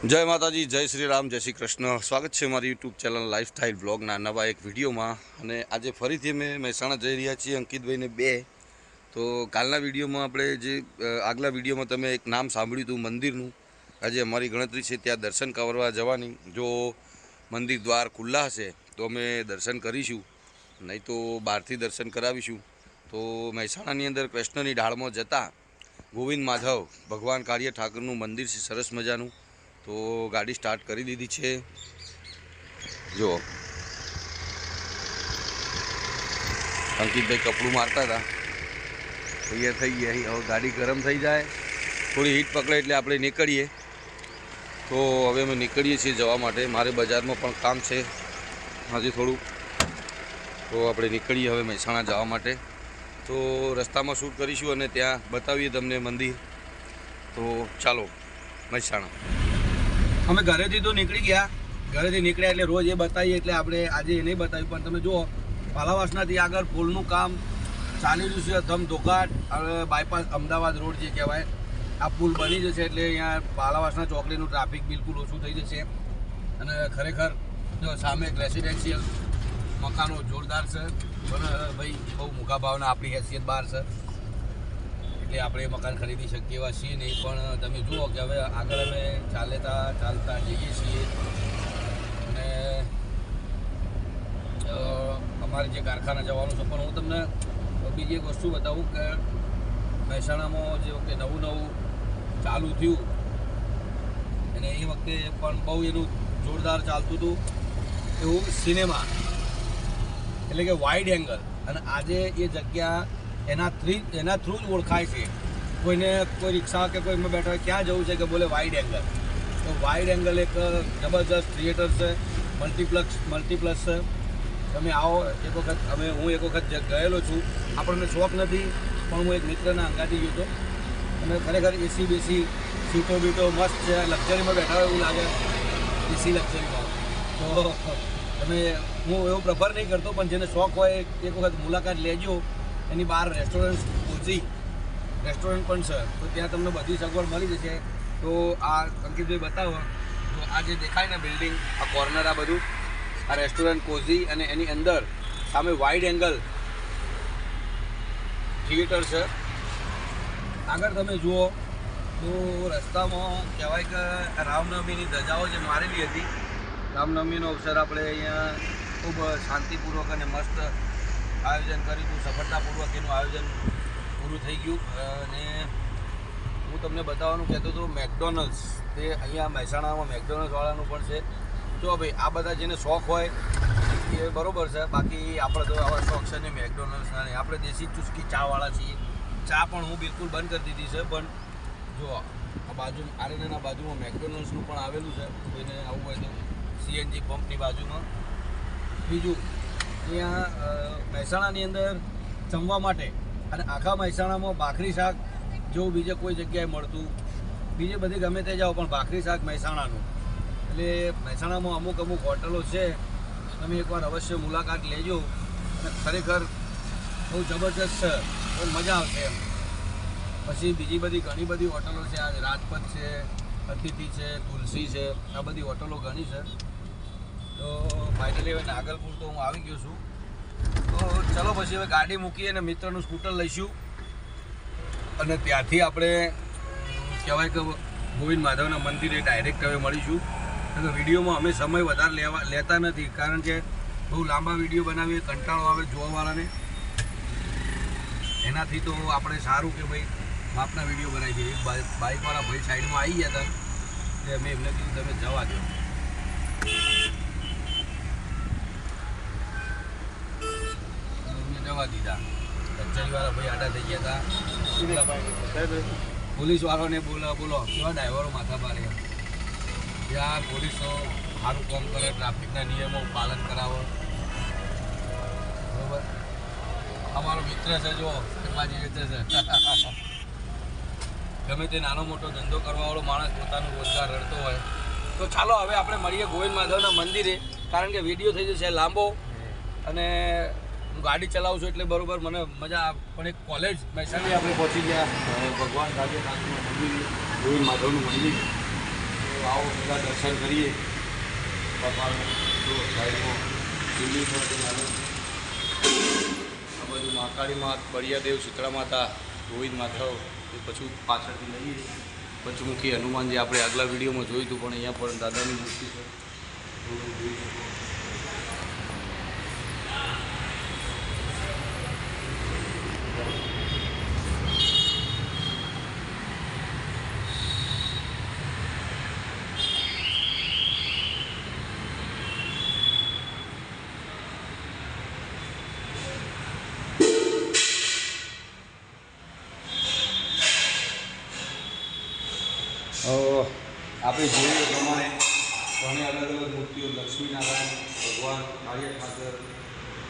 જય માતાજી, જય શ્રી રામ, જય શ્રી કૃષ્ણ. સ્વાગત છે મારી યુટ્યુબ ચેનલ લાઈફસ્ટાઈલ બ્લોગના નવા એક વિડીયોમાં. અને આજે ફરીથી અમે મહેસાણા જઈ રહ્યા છીએ અંકિતભાઈને બે. તો કાલના વિડીયોમાં આપણે જે આગલા વિડીયોમાં તમે એક નામ સાંભળ્યું હતું મંદિરનું. આજે અમારી ગણતરી છે, ત્યાં દર્શન કરવા જવાની. જો મંદિર દ્વાર ખુલ્લા હશે, તો અમે દર્શન કરીશું. નહીં તો બહારથી દર્શન કરાવીશું. તો મહેસાણાની અંદર કૃષ્ણની ઢાળમાં જતાં ગોવિંદ માધવ ભગવાન કાર્ય ઠાકરનું મંદિર છે, સરસ મજાનું. તો ગાડી સ્ટાર્ટ કરી દીધી છે. જો. અંકિતભાઈ કપડું મારતા હતા. તૈયાર થઈ ગયા હવે ગાડી ગરમ થઈ જાય. થોડી હીટ પકડે એટલે આપણે નીકળીએ. તો હવે અમે નીકળીએ છીએ જવા માટે. મારે બજારમાં પણ કામ છે. હજી થોડું તો આપણે નીકળીએ હવે મહેસાણા જવા માટે. તો રસ્તામાં શૂટ કરીશું અને ત્યાં બતાવીએ તમને મંદિર. તો ચાલો, મહેસાણા. અમે ઘરેથી તો નીકળી ગયા. ઘરેથી નીકળ્યા એટલે રોજ એ બતાવીએ એટલે આપણે આજે એ નહીં બતાવ્યું, પણ તમે જુઓ, પાલાવાસનાથી આગળ પુલનું કામ ચાલી રહ્યું છે ધમ ધોકાટ હવે બાયપાસ અમદાવાદ રોડ જે કહેવાય, આ પુલ બની જશે એટલે અહીંયા પાલાવાસના ચોકડીનું ટ્રાફિક બિલકુલ ઓછું થઈ જશે. અને ખરેખર સામે એક રેસિડેન્શિયલ મકાનો જોરદાર છે. પણ ભાઈ, બહુ મૂકા ભાવના આપણી હેસિયત બહાર છે. એટલે આપણે મકાન ખરીદી શકીએ એવા છીએ નહીં, પણ તમે જુઓ કે હવે આગળ અમે ચાલેતા, ચાલતા જઈએ છીએ. અને અમારે જે કારખાના જવાનું છે, પણ હું તમને બીજી એક વસ્તુ બતાવું કે મહેસાણામાં જે વખતે નવું નવું ચાલુ થયું, અને એ વખતે પણ બહુ એનું જોરદાર ચાલતું હતું, એવું સિનેમા. એટલે કે વાઇડ એંગલ અને આજે એ જગ્યા એના થ્રી એના થ્રુ જ ઓળખાય છે. કોઈને કોઈ રિક્ષા કે કોઈમાં બેઠા હોય ક્યાં જવું છે કે બોલે વાઇડ એંગલ તો વાઇડ એંગલ એક જબરજસ્ત થિયેટર છે મલ્ટીપ્લેક્સ મલ્ટીપ્લેક્સ છે. તમે આવો એક વખત અમે હું એક વખત ગયેલો છું. આપણને શોખ નથી, પણ હું એક મિત્રના અંગાથી ગયો હતો. અને ખરેખર એસી બેસી સીટો બીટો મસ્ત છે, લક્ઝરીમાં બેઠા હોય એવું લાગે. એસી લક્ઝરીમાં. તો તમે, હું એવું પ્રેફર નહીં કરતો, પણ જેને શોખ હોય, એક વખત મુલાકાત લેજો. એની બહાર રેસ્ટોરન્ટ ઓછી. રેસ્ટોરન્ટ પણ છે. તો ત્યાં તમને બધી સગવડ મળી જશે. તો આ અંકિતભાઈ બતાવો. તો આ જે દેખાય ને બિલ્ડિંગ આ કોર્નર આ બધું, આ રેસ્ટોરન્ટ કોઝી અને એની અંદર સામે વાઇડ એંગલ થિયેટર છે. આગળ તમે જુઓ, તો રસ્તામાં કહેવાય કે રામનવમીની ધજાઓ જે મારેલી હતી. રામનવમીનો અવસર આપણે અહીંયા ખૂબ શાંતિપૂર્વક અને મસ્ત આયોજન કર્યું હતું સફળતાપૂર્વક એનું આયોજન પૂરું થઈ ગયું. અને હું તમને બતાવવાનું કહેતો હતો, મેકડોનલ્ડ્સ. તે અહીંયા મહેસાણામાં મેકડોનલ્ડ્સવાળાનું પણ છે. જો ભાઈ, આ બધા જેને શોખ હોય, એ બરાબર છે. બાકી આપણે તો આવા શોખ છે ને મેકડોનલ્ડ્સના નહીં આપણે દેશી ચુસ્કી ચાવાળા છીએ. ચા પણ હું બિલકુલ બંધ કરી દીધી છે, પણ જો, આ બાજુ, આરેનાના બાજુમાં મેકડોનલ્ડ્સનું પણ આવેલું છે. કોઈને આવું હોય તો સીએનજી પંપની બાજુમાં. બીજું અહીંયા મહેસાણાની અંદર જમવા માટે અને આખા મહેસાણામાં ભાખરી શાક જેવું બીજે કોઈ જગ્યાએ મળતું. બીજે બધે ગમે તે જાઓ, પણ ભાખરી શાક મહેસાણાનું. એટલે મહેસાણામાં અમુક અમુક હોટલો છે. તમે એકવાર અવશ્ય મુલાકાત લેજો. અને ખરેખર બહુ જબરજસ્ત છે. બહુ મજા આવશે એમ. પછી બીજી બધી ઘણી બધી હોટલો છે. આ રાજપથ છે, અતિથિ છે, તુલસી છે. આ બધી હોટલો ઘણી છે. તો ફાઇનલી હવે નાગલપુર તો હું આવી ગયો છું. તો ચલો પછી હવે ગાડી મૂકી અને મિત્રનું સ્કૂટર લઈશું. અને ત્યાંથી આપણે કહેવાય કે ગોવિંદ માધવના મંદિરે ડાયરેક્ટ હવે મળીશું. અને વિડીયોમાં અમે સમય વધારે લેવા લેતા નથી. કારણ કે બહુ લાંબા વીડિયો બનાવીએ, કંટાળો આવે જોવાવાળાને. એનાથી તો આપણે સારું કે ભાઈ માપના વીડિયો બનાવી દઈએ. બાઇકવાળા ભાઈ સાઈડમાં આવી ગયા હતા. એટલે અમે એમને કીધું, તમે જવા દો અમને જવા દીધા કચેરીવાળા ભાઈ આડા થઈ ગયા હતા પોલીસ વાળાને બોલો બોલો. કેવા ડ્રાઈવરો માથા મારે? યાર પોલીસો સારું કામ કરે ટ્રાફિકના નિયમો પાલન કરાવો. બરોબર? અમારો મિત્ર છે જો માજી મિત્ર છે. ગમે તે નાનો મોટો ધંધો કરવાવાળો માણસ પોતાનો રોજગાર રડતો હોય. તો ચાલો હવે આપણે મળીએ ગોવિંદ માધવના મંદિરે કારણ કે વીડિયો થઈ જશે લાંબો. અને હું ગાડી ચલાવું છું એટલે બરોબર મને મજા પણ એક કોલેજ મહેસાણી આપણે પહોંચી ગયા. ભગવાન ગાંધીનાથનું મંદિર ગોવિંદ માધવનું મંદિર. આવો બધા દર્શન કરીએ. જો સાઈડમાં આ બધું મહાકાળી માત, બળિયાદેવ, શીતળા માતા, ગોવિંદ માધવ, એ પછી પાછળથી લઈએ. પંચમુખી હનુમાન જે આપણે આગલા વિડીયોમાં જોયું હતું, પણ અહીંયા પણ દાદાની મૂર્તિ છે. આપણે જોઈએ પ્રમાણે ઘણી અલગ અલગ મૂર્તિઓ, લક્ષ્મીનારાયણ ભગવાન કાળિયા ઠાકર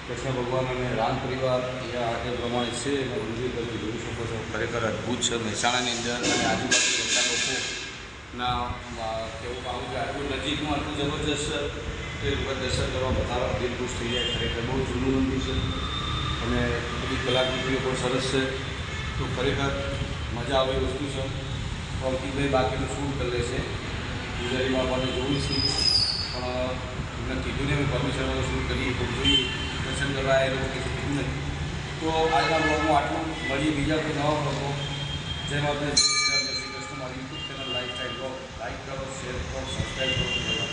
કૃષ્ણ ભગવાન અને રામ પરિવાર એ આજે પ્રમાણે છે. અને મંદિર તમે જોઈ શકો છો. ખરેખર અદ્ભુત છે. મહેસાણાની અંદર અને આજુબાજુ રહેતા લોકોના કેવું કામ કે આટલું નજીકમાં આટલું જબરજસ્ત લોકો દર્શન કરવા બધા દિલ ખુશ થઈ જાય. ખરેખર બહુ જૂનું મંદિર છે અને બધી કલાકૃતિઓ પણ સરસ છે. તો ખરેખર મજા આવે વસ્તુ છે. અંકિતભાઈ બાકીનું શું કરી લેશે ગુજરાતી બાપાને જોવું છે પણ એમને કીધું ને પરમિશન શૂટ કરીએ તો જોઈએ દર્શન કરવા એ લોકો કીધું કીધું નથી તો આજના બ્લોગમાં આટલું મળીએ બીજા કોઈ નવા બ્લોગો જેમાં આપણે જય શ્રી કૃષ્ણ મારી YouTube channel lifestyle blog like કરો શેર કરો સબસ્ક્રાઈબ કરો